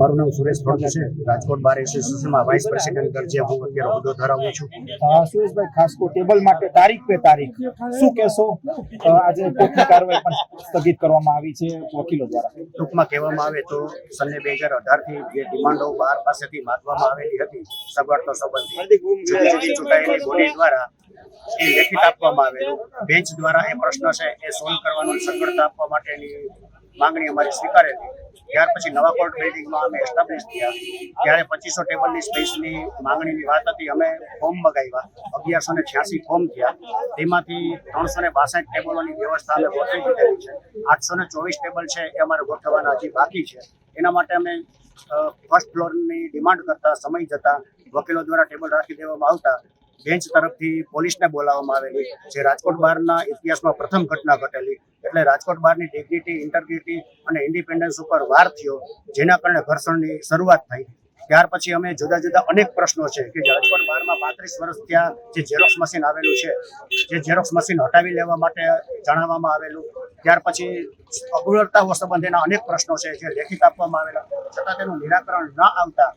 મારું નામ સુરેશ ફળદુ છે. રાજકોટ બાર એસોસિએશનમાં વાઇસ પ્રેસિડેન્ટ દરજે હું અત્યારે હોદ્દો ધરાવું છું. સુરેશભાઈ ખાસ તો ટેબલ માટે તારીખ પે તારીખ. શું કહેશો? આજે કોર્ટની કાર્યવાહી પણ સ્થગિત કરવામાં આવી છે વકીલો દ્વારા. ટૂંકમાં કહેવામાં આવે તો સને બે હજાર અઢારથી જે ડિમાન્ડો બહાર પાસેથી માંગવામાં આવેલી હતી સગવડતો સંબંધી. જુદી જુદી ચૂંટાયેલી બોડી દ્વારા એ લેખિત આપવામાં આવેલું. બેન્ચ દ્વારા એ પ્રશ્ન છે એ સોલ્વ કરવાનું સગવડતા આપવા માટેની માંગણી અમારી સ્વીકારેલી. ત્યાર પછી નવા કોર્ટ બિલ્ડિંગમાં અમે એસ્ટાબ્લિશ થયા. ત્યારે પચીસો ટેબલની સ્પેસની માંગણીની વાત હતી. અમે ફોર્મ મગાવ્યા. અગિયારસો ને છ્યાસી ફોર્મ થયા. તેમાંથી ત્રણસો ને બાસઠ ટેબલોની વ્યવસ્થા અમે ગોઠવી દીધેલી છે. આઠસો ને ચોવીસ ટેબલ છે એ અમારે ગોઠવવાના હજી બાકી છે. એના માટે અમે ફર્સ્ટ ફ્લોરની ડિમાન્ડ કરતા સમય જતા વકીલો દ્વારા ટેબલ રાખી દેવામાં આવતા બેન્ચ તરફથી પોલીસને બોલાવવામાં આવેલી. જે રાજકોટ બહારના ઇતિહાસમાં પ્રથમ ઘટના ઘટેલી. એટલે રાજકોટ બારની ડિગ્નિટી ઇન્ટરગ્રિટી અને ઇન્ડિપેન્ડન્સ ઉપર વાર થયો, જેના કારણે ઘર્ષણની શરૂઆત થઈ. ત્યાર પછી અમે જુદા જુદા અનેક પ્રશ્નો છે કે રાજકોટ બારમાં પાંત્રીસ વર્ષ ત્યાં જે ઝેરોક્સ મશીન આવેલું છે, જે ઝેરોક્સ મશીન હટાવી લેવા માટે જણાવવામાં આવેલું. ત્યાર પછી અગવડતાઓ સંબંધેના અનેક પ્રશ્નો છે જે લેખિત આપવામાં આવેલા. છતાં તેનું નિરાકરણ ન આવતા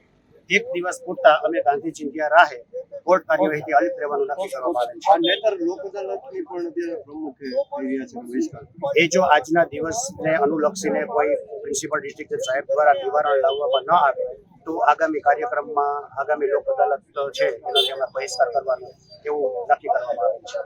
એક દિવસ પૂરતા અમે ગાંધીજી ત્યાં રાહે કોર્ટ કાર્યવાહીથી અલિપ્ત રહેવાનું નક્કી કરવામાં આવે છે. આ નેતર લોક પણ અત્યારે પ્રમુખે થઈ છે બહિષ્કાર. એ જો આજના દિવસને અનુલક્ષીને કોઈ પ્રિન્સિપલ ડિસ્ટ્રિક્ટ સાહેબ દ્વારા નિવારણ લાવવામાં ન આવે તો આગામી કાર્યક્રમમાં આગામી લોક અદાલત છે એનો અમે બહિષ્કાર કરવાનો એવું નક્કી કરવામાં આવે છે.